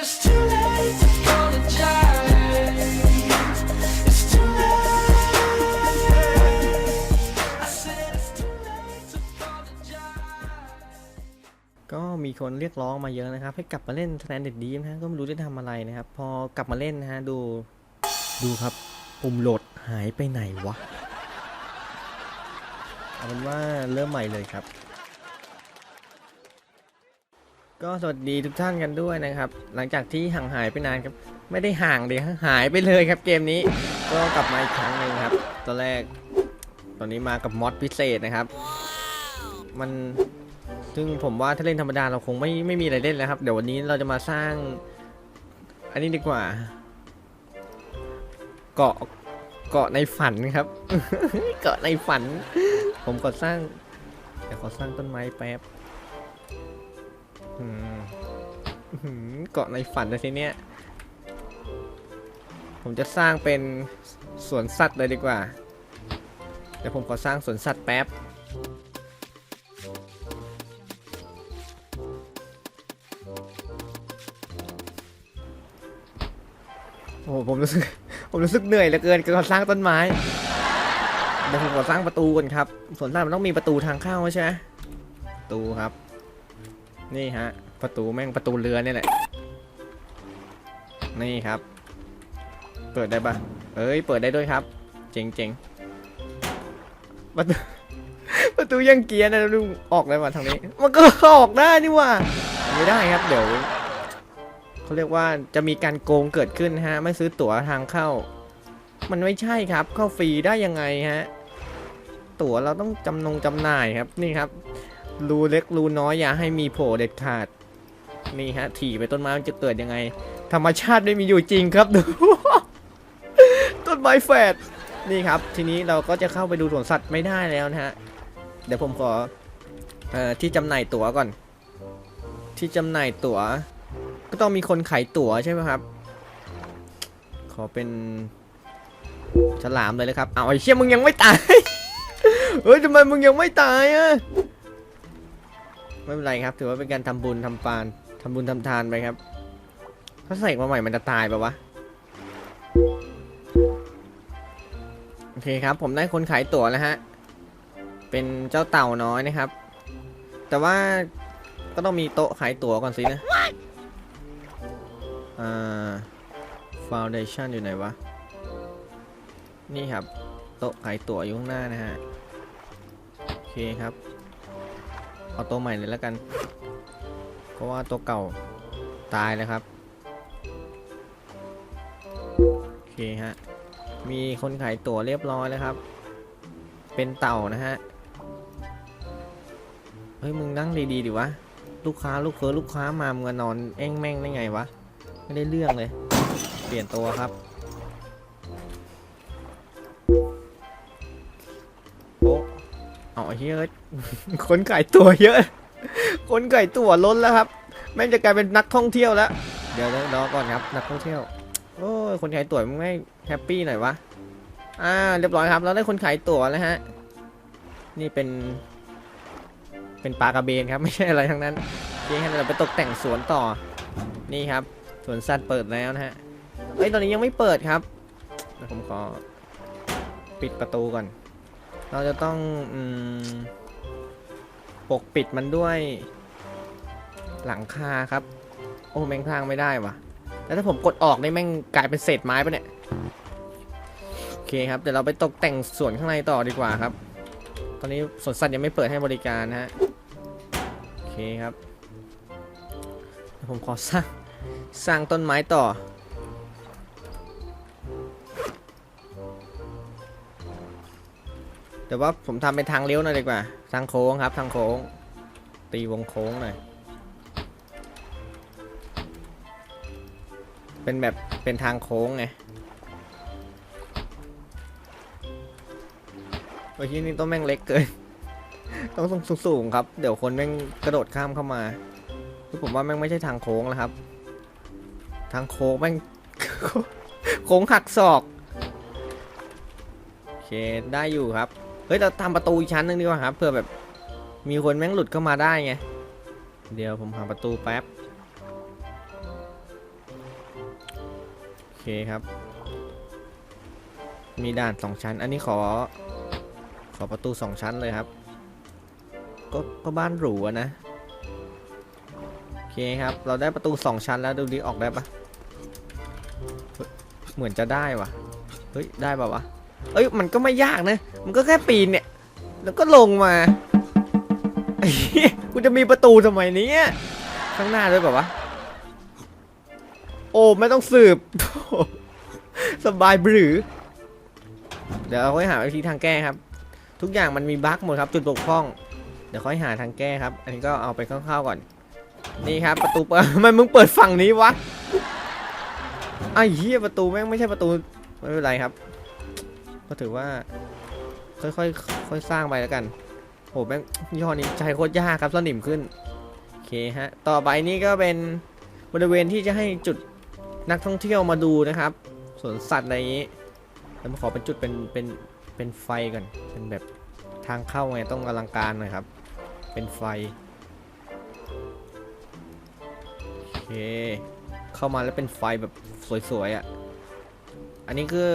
ก็มีคนเรียกร้องมาเยอะนะครับ ให้กลับมาเล่น Standard d e e นะฮะก็ไม่รู้จะทำอะไรนะครับ พอกลับมาเล่นนะฮะดูดูครับปุ่มโหลดหายไปไหนวะ เอาเป็นว่าเริ่มใหม่เลยครับ ก็สวัสดีทุกท่านกันด้วยนะครับ หลังจากที่ห่างหายไปนานครับ ไม่ได้ห่างเดียวหายไปเลยครับเกมนี้ ก็กลับมาอีกครั้งหนึ่งครับ ตอนแรก ตอนนี้มากับมอดพิเศษนะครับ มันซึ่งผมว่าถ้าเล่นธรรมดาเราคงไม่ไม่มีอะไรเล่นแล้วครับ เดี๋ยววันนี้เราจะมาสร้าง อันนี้ดีกว่า เกาะเกาะในฝันครับ เกาะในฝัน ผมก็สร้างเดี๋ยวขอสร้างต้นไม้แป๊บ เกาะในฝันนะทีเนี้ย ผมจะสร้างเป็นสวนสัตว์เลยดีกว่า เดี๋ยวผมขอสร้างสวนสัตว์แป๊บโอ้ผมรู้สึกผมรู้สึกเหนื่อยเหลือเกินกับการสร้างต้นไม้เดี๋ยวผมขอสร้างประตูก่อนครับสวนสัตว์มันต้องมีประตูทางเข้าใช่ไหมประตูครับ นี่ฮะ ประตูแม่งประตูเรือนี่แหละ นี่ครับ เปิดได้ปะเอ้ย เปิดได้ด้วยครับ เจ๋งเจ๋งประตูประตูยังเกียร์นะลุงออกได้มาทางนี้ มันก็ออกได้นี่ว่าไม่ได้ครับ เดี๋ยวเขาเรียกว่าจะมีการโกงเกิดขึ้นฮะ ไม่ซื้อตั๋วทางเข้า มันไม่ใช่ครับ เข้าฟรีได้ยังไงฮะ ตั๋วเราต้องจำนงจำหน่ายครับ นี่ครับ รูเล็กรูน้อยอย่าให้มีโผล่เด็ดขาด นี่ฮะ ถี่ไปต้นไม้มันจะเกิดยังไง ธรรมชาติไม่มีอยู่จริงครับดูต้นไม้แฝดนี่ครับ ทีนี้เราก็จะเข้าไปดูสวนสัตว์ไม่ได้แล้วนะฮะ เดี๋ยวผมขอออที่จำหน่ายตั๋วก่อน ที่จำหน่ายตั๋ว ก็ต้องมีคนขายตั๋วใช่ไหมครับ ขอเป็นฉลามเลยเลยครับ เอาไอ้เชี่ยมึงยังไม่ตาย เฮ้ยทำไมมึงยังไม่ตายอะ ไม่เป็นไรครับ ถือว่าเป็นการทำบุญทำปานทำบุญทำทานไปครับ ถ้าใส่มาใหม่มันจะตายปะวะ โอเคครับ ผมได้คนขายตั๋วแล้วฮะ เป็นเจ้าเต่าน้อยนะครับ แต่ว่าก็ต้องมีโต๊ะขายตั๋วก่อนสินะ อ่า foundation อยู่ไหนวะ นี่ครับ โต๊ะขายตั๋วอยู่ข้างหน้านะฮะ โอเคครับ เอาตัวใหม่เลยแล้วกัน เพราะว่าตัวเก่าตายแล้วครับ โอเคฮะ มีคนขายตั๋วเรียบร้อยแล้วครับ เป็นเต่านะฮะ เฮ้ย มึงนั่งดีๆดิวะ ลูกค้าลูกเฟอลูกค้ามามึงนอนแอ้งแม่งได้ไงวะ ไม่ได้เรื่องเลย เปลี่ยนตัวครับ เอเฮ้ยคนขายตัวเยอะ คนขายตัวล้นแล้วครับ แม่งจะกลายเป็นนักท่องเที่ยวแล้ว เดี๋ยวรอก่อนครับ นักท่องเที่ยว โอ้ย คนขายตั๋วมึงไม่แฮปปี้หน่อยวะ อ่า เรียบร้อยครับ เราได้คนขายตั๋วแล้วฮะ นี่เป็น เป็นปลากระเบนครับ ไม่ใช่อะไรทั้งนั้นโอเคครับเราไปตกแต่งสวนต่อ นี่ครับ สวนสัตว์เปิดแล้วนะฮะเอ้ย ตอนนี้ยังไม่เปิดครับ ผมขอปิดประตูก่อน เราจะต้องอปกปิดมันด้วย หลังคาครับ โอ้แม่งพลางไม่ได้วะแล้วถ้าผมกดออกได้แม่งกลายเป็นเศษไม้ปะเนี่ยโอเคครับเดี๋ยวเราไปตกแต่งสวนข้างในต่อดีกว่าครับ ตอนนี้สวนสัตว์ยังไม่เปิดให้บริการนะฮะโอเคครับผมขอสร้างสร้างต้นไม้ต่อ แต่ว่าผมทำเป็นทางเลี้ยวหน่อยดีกว่า ทางโค้งครับ ทางโค้ง ตีวงโค้งหน่อย เป็นแบบเป็นทางโค้งไงโอ้ยที่นี่ต้นแม่งเล็กเกิน ต้องสูงสูงครับ เดี๋ยวคนแม่งกระโดดข้ามเข้ามาคือผมว่าแม่งไม่ใช่ทางโค้งแล้วครับ ทางโค้งแม่งโค้งหักศอก โอเค ได้อยู่ครับ เฮ้ยเราทำประตูอีกชั้นหนึงดีกว่าครับเพื่อแบบมีคนแม่งหลุดเข้ามาได้ไง เดี๋ยวผมหาประตูแป๊บ โอเคครับ มีด่านสองชั้น อันนี้ขอ ขอประตูสองชั้นเลยครับ ก็ก็บ้านหรูอะนะ โอเคครับ เราได้ประตูสองชั้นแล้วดูดิออกได้ปะเหมือนจะได้วะเฮ้ย ได้ปะวะ เอ้ยมันก็ไม่ยากนะ มันก็แค่ปีนเนี่ย แล้วก็ลงมาไอ้กูจะมีประตูทำไมเนี้ยข้างหน้าด้วยปะวะ โอ้ไม่ต้องสืบ สบายบรือ เดี๋ยวเราค่อยหาวิธีทางแก้ครับ ทุกอย่างมันมีบั๊กหมดครับ จุดบกพร่อง เดี๋ยวค่อยหาทางแก้ครับ อันนี้ก็เอาไปคร่าวๆก่อน นี่ครับ ประตูเปิดทำไมมึงเปิดฝั่งนี้วะไอ้เหี้ยประตูแม่งไม่ใช่ประตูไม่เป็นไรครับ ก็ถือว่า ค่อยๆค่อยสร้างไปแล้วกันโหแม่งย่อนี้ใจโคตรยากครับสนิมขึ้นโอเคฮะต่อไปนี่ก็เป็นบริเวณที่จะให้จุดนักท่องเที่ยวมาดูนะครับสวนสัตว์อะไรอย่างนี้แล้วมาขอเป็นจุดเป็นเป็นเป็นไฟก่อนเป็นแบบทางเข้าไงต้องอลังการหน่อยครับ เป็นไฟโอเคเข้ามาแล้วเป็นไฟแบบสวยๆอะอันนี้คือ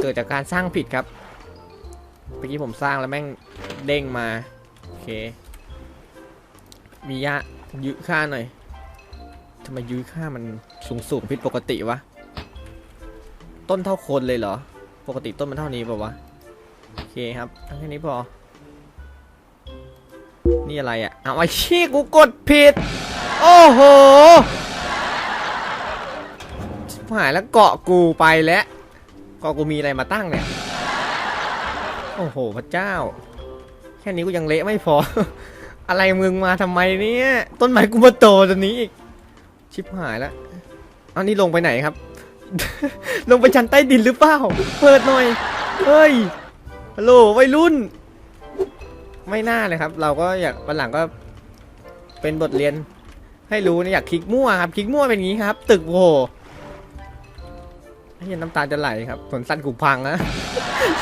เกิดจากการสร้างผิดครับเมื่อกี้ผมสร้างแล้วแม่งเด้งมา โอเค มียะยื้อค่าหน่อยทำไมยื้อค่ามันสูงสูงผิดปกติวะ ต้นเท่าคนเลยเหรอ ปกติต้นมันเท่านี้เปล่าวะ โอเคครับแค่นี้พอ นี่อะไรอะ่ะ เอาไอ้ชี้กูกดผิด โอ้โหหายแล้วเกาะกูไปแล้ว กาะกูมีอะไรมาตั้งเนี่ย โอ้โหพระเจ้า แค่นี้กูยังเละไม่พอ อะไรมึงมาทำไมเนี่ย ต้นไม้กูมาโตตอนนี้อีก ชิบหายแล้วอานี่ลงไปไหนครับ ลงไปชั้นใต้ดินหรือเปล่า เปิดหน่อย เฮ้ย ฮัลโหลวัยรุ่น ไม่น่าเลยครับ เราก็อยากวันหลังก็เป็นบทเรียน ให้รู้นะอยากคลิกมั่วครับ คลิกมั่วเป็นอย่างนี้ครับ ตึกโว้ เหี้ยน้ำตาจะไหลครับสวนสัตว์กูพังนะ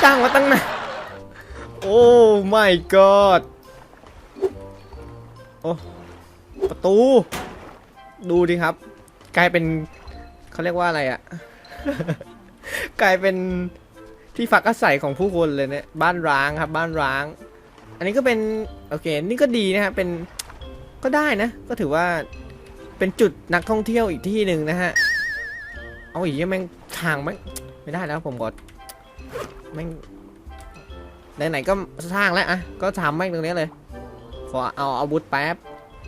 สร้างมาตั้งนานโอ้ my god โอ้ประตู ดูดิครับ กลายเป็นเขาเรียกว่าอะไรอะกลายเป็นที่ฝักอาศัยของผู้คนเลยเนี่ยบ้านร้างครับ บ้านร้าง อันนี้ก็เป็นโอเค นี่ก็ดีนะครับเป็นก็ได้นะ ก็ถือว่าเป็นจุดนักท่องเที่ยวอีกที่หนึ่งนะฮะ เอาอีกยังแม่งทางแม่งไม่ได้แล้วผมกดแม่งไหนๆก็สร้างแล้วอะก็ทำแม่งตรงนี้เลยขอเอาอาวุธแป๊บ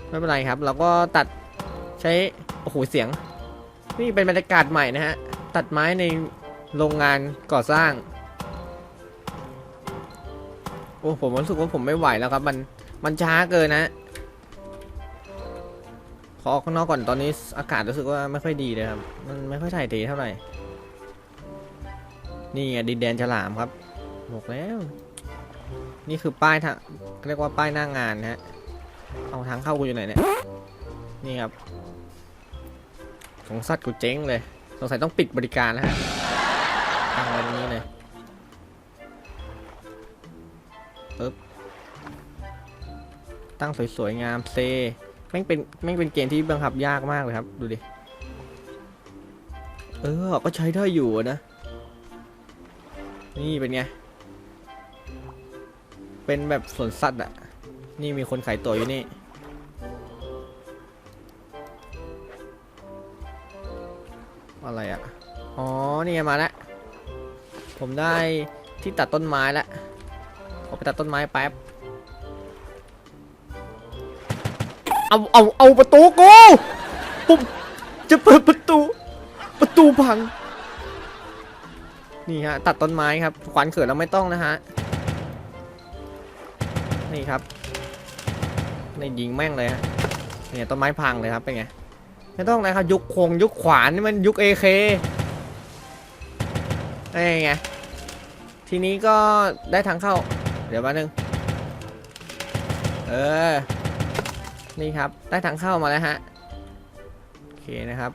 ไม่เป็นไรครับเราก็ตัดใช้โอ้โหเสียง นี่เป็นบรรยากาศใหม่นะฮะตัดไม้ในโรงงานก่อสร้างโอ้ผมรู้สึกว่าผมไม่ไหวแล้วครับ มันมันช้าเกินนะ ขอออกข้างนอกก่อนตอนนี้อากาศรู้สึกว่าไม่ค่อยดีเลยครับ มันไม่ค่อยถ่ายเทเท่าไหร่ นี่ไงดินแดนฉลามครับบอกแล้ว นี่คือป้ายทางเรียกว่าป้ายหน้างานนะฮะ เอาทางเข้ากูอยู่ไหนเนี่ย นี่ครับ สงสัตว์กูเจ๊งเลย สงสัยต้องปิดบริการแล้วฮะตั้งไว้ตรงนี้เลยปึ๊บตั้งสวยๆงามเซ แม่งเป็นแม่งเป็นเกมที่บังคับยากมากเลยครับ ดูดิ เออ ก็ใช้ได้อยู่นะ นี่เป็นไง เป็นแบบสวนสัตว์อะนี่มีคนขายตั๋วอยู่นี่ อะไรอะอ๋อ นี่ไงมาแล้ว ผมได้ที่ตัดต้นไม้แล้ว ขอไปตัดต้นไม้แป๊บ เอาเอาเอาประตูกูผมจะเปิดประตู ประตูพัง นี่ฮะตัดต้นไม้ครับขวานเขินเราไม่ต้องนะฮะ นี่ครับนี่ยิงแม่งเลยฮะเนี่ยต้นไม้พังเลยครับเป็นไงไม่ต้องเลยครับยุคคงยุคขวานนี่มันยุคเอเคนี่ไงทีนี้ก็ได้ทางเข้า เดี๋ยวมาหนึ่งเออ นี่ครับได้ทางเข้ามาแล้วฮะโอเคนะครับ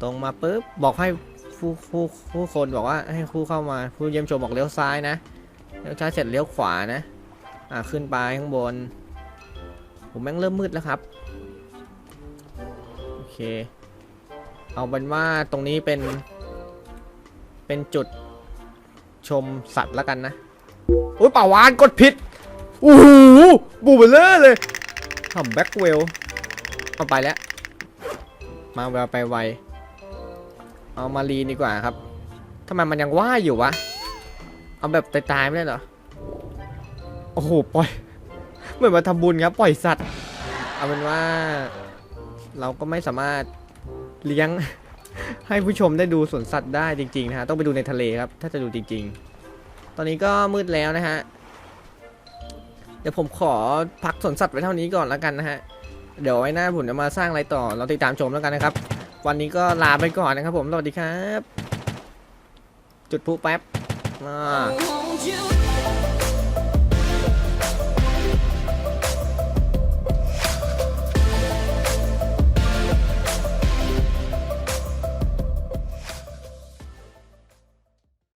ตรงมาปุ๊บบอกให้ผู้ผู้ผู้คนบอกว่าให้ผู้เข้ามาผู้เยี่ยมชมบอกเลี้ยวซ้ายนะเลี้ยวซ้ายเสร็จเลี้ยวขวานะอ่าขึ้นไปข้างบน ผมแม่งเริ่มมืดแล้วครับโอเค เอเอาเป็นว่าตรงนี้เป็นเป็นจุดชมสัตว์แล้วกันนะโอ้ยป่าวานกดผิดโอ้โหบูเบลเลอร์เลย ทำแบ็กเวลเอาไปแล้ว มาแววไปไว เอามารีนดีกว่าครับทำไมมันยังว่ายอยู่วะ เอาแบบตายๆไม่ได้เหรอ โอ้โห ปล่อย เหมือนมาทำบุญครับ ปล่อยสัตว์ เอาเป็นว่า เราก็ไม่สามารถเลี้ยงให้ผู้ชมได้ดูสวนสัตว์ได้จริงๆนะฮะ ต้องไปดูในทะเลครับ ถ้าจะดูจริง ๆ ตอนนี้ก็มืดแล้วนะฮะ เดี๋ยวผมขอพักสวนสัตว์ไว้เท่านี้ก่อนแล้วกันนะฮะ เดี๋ยวไว้หน้าผมจะมาสร้างอะไรต่อ เราติดตามชมแล้วกันนะครับ วันนี้ก็ลาไปก่อนนะครับผม สวัสดีครับ จุดพลุแป๊บอ่า